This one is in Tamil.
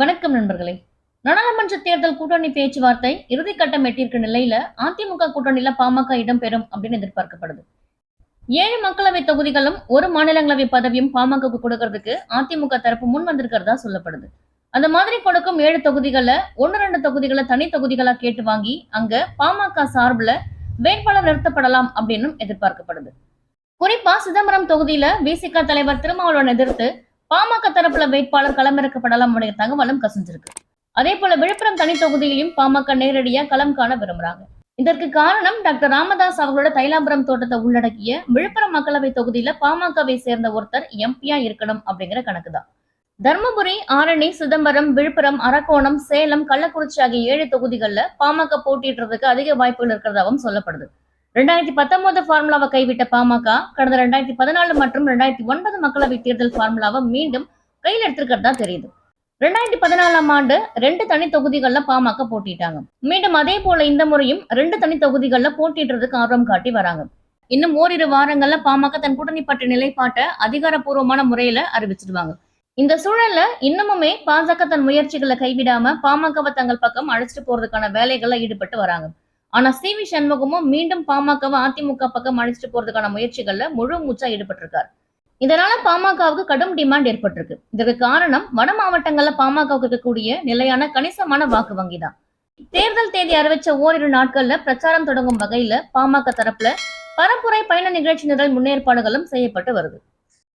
வணக்கம் நண்பர்களே. நாடாளுமன்ற தேர்தல் கூட்டணி பேச்சுவார்த்தை இறுதிக்கட்டம் எட்டியிருக்க நிலையில அதிமுக கூட்டணியில பாமக இடம்பெறும் அப்படின்னு எதிர்பார்க்கப்படுது. ஏழு மக்களவை தொகுதிகளும் ஒரு மாநிலங்களவை பதவியும் பாமக கொடுக்கறதுக்கு அதிமுக தரப்பு முன் வந்திருக்கிறதா சொல்லப்படுது. அந்த மாதிரி கொடுக்கும் ஏழு தொகுதிகளை ஒன்னு ரெண்டு தொகுதிகளை தனி தொகுதிகளா கேட்டு வாங்கி அங்க பாமக சார்பில் வேட்பாளர் நிறுத்தப்படலாம் அப்படின்னும் எதிர்பார்க்கப்படுது. குறிப்பா சிதம்பரம் தொகுதியில விசிக தலைவர் திருமாவளவன் எதிர்த்து பாமக தரப்புல வேட்பாளர் களமிறக்கப்படலாம் உடைய தகவலும் கசிஞ்சிருக்கு. அதே போல விழுப்புரம் தனி தொகுதியிலும் பாமக நேரடியா களம் காண விரும்புறாங்க. இதற்கு காரணம் டாக்டர் ராமதாஸ் அவர்களோட தைலாபுரம் தோட்டத்தை உள்ளடக்கிய விழுப்புரம் மக்களவை தொகுதியில பாமகவை சேர்ந்த ஒருத்தர் எம்பியா இருக்கணும் அப்படிங்கிற கணக்குதான். தர்மபுரி ஆரணி சிதம்பரம் விழுப்புரம் அரக்கோணம் சேலம் கள்ளக்குறிச்சி ஆகிய ஏழு தொகுதிகளில் பாமக போட்டியிடுறதுக்கு அதிக வாய்ப்புகள் இருக்கிறதாகவும் சொல்லப்படுது. ரெண்டாயிரத்தி பத்தொன்பது ஃபார்முலாவை கைவிட்ட பாமக கடந்த ரெண்டாயிரத்தி பதினாலு மற்றும் ரெண்டாயிரத்தி ஒன்பது மக்களவை தேர்தல் ஃபார்முலாவை மீண்டும் கையில் எடுத்திருக்கிறதா தெரியுது. ரெண்டாயிரத்தி பதினாலாம் ஆண்டு ரெண்டு தனி தொகுதிகளில் பாமக போட்டிட்டாங்க. மீண்டும் அதே போல இந்த முறையும் ரெண்டு தனி தொகுதிகளில் போட்டிடுறதுக்கு ஆர்வம் காட்டி வராங்க. இன்னும் ஓரிரு வாரங்கள்ல பாமக தன் கூட்டணி பற்றிய நிலைப்பாட்டை அதிகாரப்பூர்வமான முறையில அறிவிச்சிடுவாங்க இந்த சூழல்ல இன்னமுமே பாஜக தன் முயற்சிகளை கைவிடாம பாமகவை தங்கள் பக்கம் அழைச்சிட்டு போறதுக்கான வேலைகள்ல ஈடுபட்டு வராங்க. ஆனா சி வி சண்முகமும் மீண்டும் பாமகவை அதிமுக பக்கம் அழைச்சிட்டு போறதுக்கான முயற்சிகள்ல முழு மூச்சா ஈடுபட்டிருக்காரு. இதனால பாமகவுக்கு கடும் டிமாண்ட் ஏற்பட்டிருக்கு. இதற்கு காரணம் வட மாவட்டங்கள்ல பாமகவுக்கு இருக்கக்கூடிய நிலையான கணிசமான வாக்கு வங்கி தான் தேர்தல் தேதி அறிவிச்ச ஓரிரு நாட்கள்ல பிரச்சாரம் தொடங்கும் வகையில பாமக தரப்புல பரப்புரை பயண நிகழ்ச்சி நிரல் முன்னேற்பாடுகளும் செய்யப்பட்டு வருது.